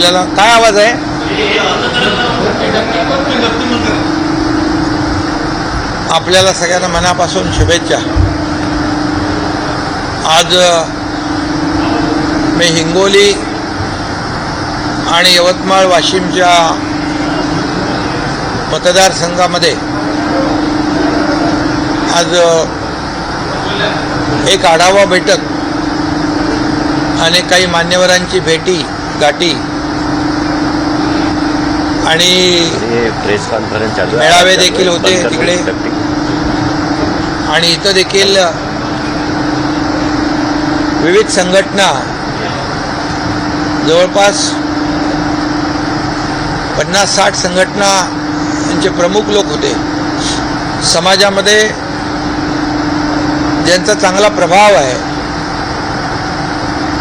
आपल्याला काय आवाज आहे? आपल्याला सगळ्यांना मनापासून शुभेच्छा. आज मी हिंगोली आणि यवतमाळ वाशिमच्या मतदारसंघामध्ये आज एक आढावा बैठक आणि काही मान्यवरांची भेटी गाठी आणि प्रेस कॉन्फरन्स मेळावे देखील होते तिकडे. आणि इथं देखील विविध संघटना जवळपास पन्नास साठ संघटना यांचे प्रमुख लोक होते समाजामध्ये ज्यांचा चांगला प्रभाव आहे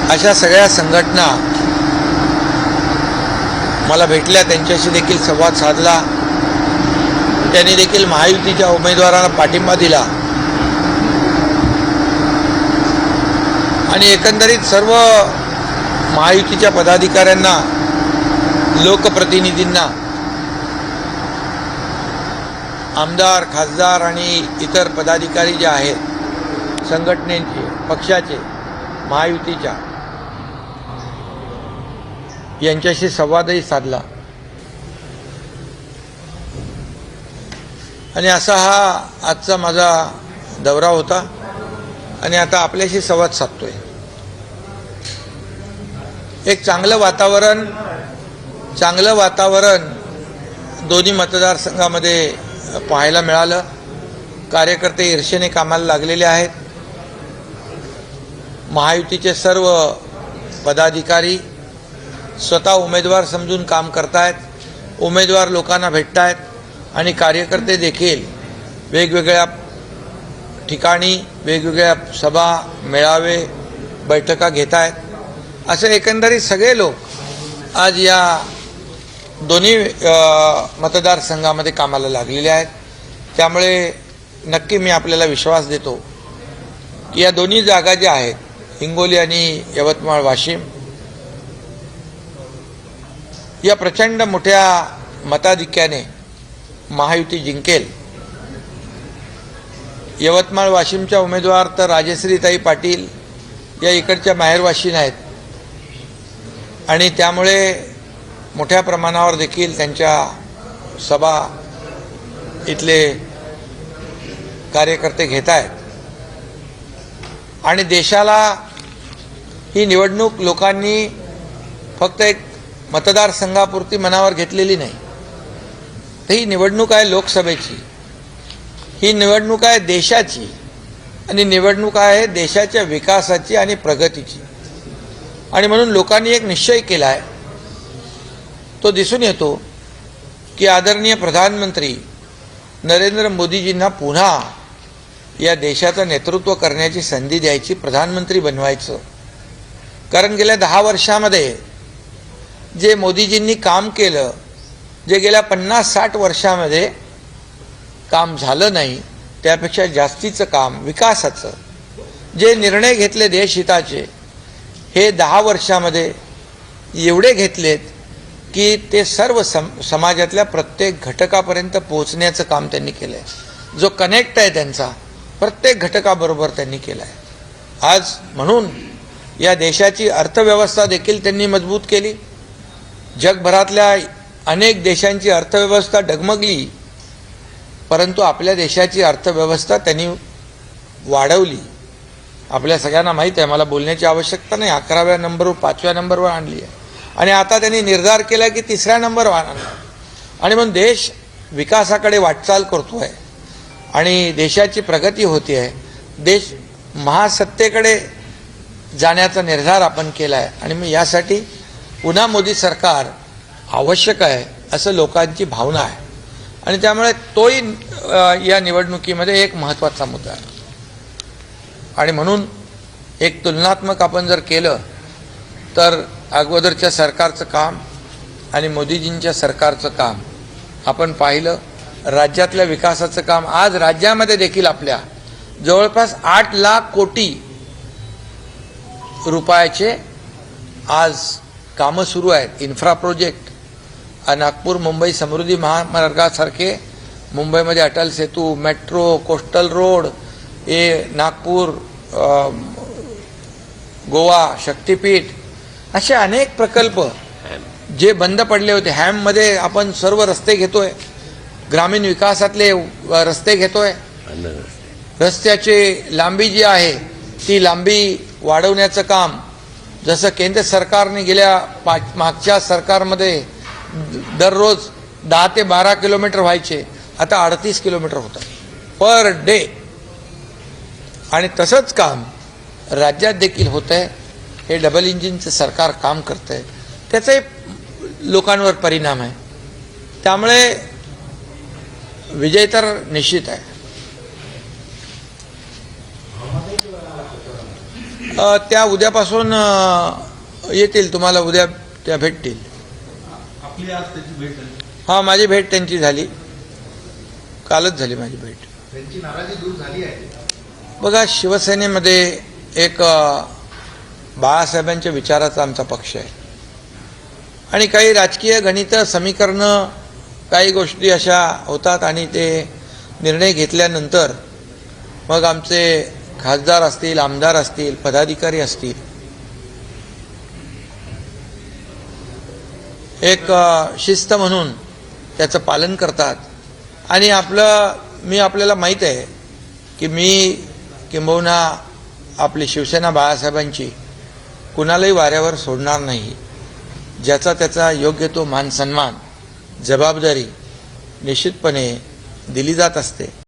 अशा सगळ्या संघटना मला भेटल्या त्यांच्याशी देखील संवाद साधला. त्यांनी देखील महायुतीच्या उमेदवारांना पाठिंबा दिला. आणि एकंदरीत सर्व महायुतीच्या पदाधिकाऱ्यांना लोकप्रतिनिधींना आमदार खासदार आणि इतर पदाधिकारी जे आहेत संघटनेचे पक्षाचे महायुतीच्या यांच्याशी संवादही साधला. आणि असा हा आजचा माझा दौरा होता. आणि आता आपल्याशी संवाद साधतोय. एक चांगलं वातावरण चांगलं वातावरण दोन्ही मतदारसंघामध्ये पाहायला मिळालं. कार्यकर्ते ईर्षेने कामाला लागलेले आहेत. महायुतीचे सर्व पदाधिकारी स्वतः उमेदवार समजून काम करतायत उमेदवार लोकांना भेटतायत आणि कार्यकर्ते देखील वेगवेगळ्या ठिकाणी वेगवेगळ्या सभा मेळावे बैठका घेत आहेत असे एकंदरीत सगळे लोक आज या दोन्ही मतदारसंघामध्ये कामाला लागलेले आहेत. त्यामुळे नक्की मी आपल्याला विश्वास देतो की या दोन्ही जागा ज्या आहेत हिंगोली आणि यवतमाळ वाशिम या प्रचंड मोठ्या मताधिक्याने महायुती जिंकेल. यवतमाळ वाशिमच्या उमेदवार तर राजश्रीताई पाटील या इकडच्या माहेरवाशीन आहेत आणि त्यामुळे मोठ्या प्रमाणावर देखील त्यांच्या सभा इथले कार्यकर्ते घेत आहेत. आणि देशाला ही निवडणूक लोकांनी फक्त एक मतदारसंघापुरती मनावर घेतलेली नाही. तर ही निवडणूक आहे लोकसभेची. ही निवडणूक आहे देशाची. आणि निवडणूक आहे देशाच्या विकासाची आणि प्रगतीची. आणि म्हणून लोकांनी एक निश्चय केला आहे. तो दिसून येतो की आदरणीय प्रधानमंत्री नरेंद्र मोदीजींना पुन्हा या देशाचं नेतृत्व करण्याची संधी द्यायची प्रधानमंत्री बनवायचं. कारण गेल्या दहा वर्षामध्ये जे मोदीजींनी काम केलं जे गेल्या पन्नास साठ वर्षामध्ये काम झालं नाही त्यापेक्षा जास्तीचं काम विकासाचं जे निर्णय घेतले देशहिताचे हे दहा वर्षामध्ये एवढे घेतलेत की ते सर्व सम समाजातल्या प्रत्येक घटकापर्यंत पोहोचण्याचं काम त्यांनी केलं आहे जो कनेक्ट आहे त्यांचा प्रत्येक घटकाबरोबर त्यांनी केला आहे आज म्हणून या देशाची अर्थव्यवस्था देखील त्यांनी मजबूत केली. जगभरातल्या अनेक देशांची अर्थव्यवस्था डगमगली परंतु आपल्या देशाची अर्थव्यवस्था त्यांनी वाढवली. आपल्या सगळ्यांना माहीत आहे मला बोलण्याची आवश्यकता नाही. अकराव्या नंबरवर पाचव्या नंबरवर आणली आहे. आणि आता त्यांनी निर्धार केला की तिसऱ्या नंबरवर आणणार. आणि म्हणून देश विकासाकडे वाटचाल करतो आहे आणि देशाची प्रगती होती आहे. देश महासत्तेकडे जाण्याचा निर्धार आपण केला आहे आणि मग यासाठी पुन्हा मोदी सरकार आवश्यक आहे असं लोकांची भावना आहे. आणि त्यामुळे तोही या निवडणुकीमध्ये एक महत्त्वाचा मुद्दा आहे. आणि म्हणून एक तुलनात्मक आपण जर केलं तर अगोदरच्या सरकारचं काम आणि मोदीजींच्या सरकारचं काम आपण पाहिलं. राज्यातल्या विकासाचं काम आज राज्यामध्ये देखील आपल्या जवळपास आठ लाख कोटी रुपयाचे आज कामं सुरू आहेत. इन्फ्रा प्रोजेक्ट नागपूर मुंबई समृद्धी महामार्गासारखे मुंबईमध्ये Atal Setu metro coastal road हे नागपूर गोवा शक्तीपीठ असे अनेक प्रकल्प जे बंद पडले होते. हॅममध्ये आपण सर्व रस्ते घेतोय. ग्रामीण विकासातले रस्ते घेतोय. रस्त्याची लांबी जी आहे ती लांबी वाढवण्याचं काम जसं केंद्र सरकारने गेल्या पाच मागच्या सरकारमध्ये दररोज दहा ते बारा किलोमीटर व्हायचे. आता अडतीस किलोमीटर होतं. Per day. आणि तसंच काम राज्यात देखील होत आहे हे डबल इंजिनचं सरकार काम करतं आहे त्याचाही लोकांवर परिणाम आहे. त्यामुळे विजय तर निश्चित आहे. त्या उद्यापासून येतील तुम्हाला उद्या त्या भेटतील. हा माझी भेट त्यांची झाली. कालच झाली माझी भेट. त्यांची नाराजी दूर झाली आहे. बघा शिवसेनेमध्ये एक बाळासाहेबांच्या विचाराचा आमचा पक्ष आहे. आणि काही राजकीय गणित समीकरणं काही गोष्टी अशा होतात आणि ते निर्णय घेतल्यानंतर मग आमचे खासदार असतील आमदार असतील पदाधिकारी असतील. एक शिस्त म्हणून त्याचं पालन करतात. आणि आपलं मी आपल्याला माहीत आहे की मी किंबहुना आपली शिवसेना बाळासाहेबांची कुणालाही वाऱ्यावर सोडणार नाही. ज्याचा त्याचा योग्य तो मान सन्मान जबाबदारी निश्चितपणे दिली जात असते.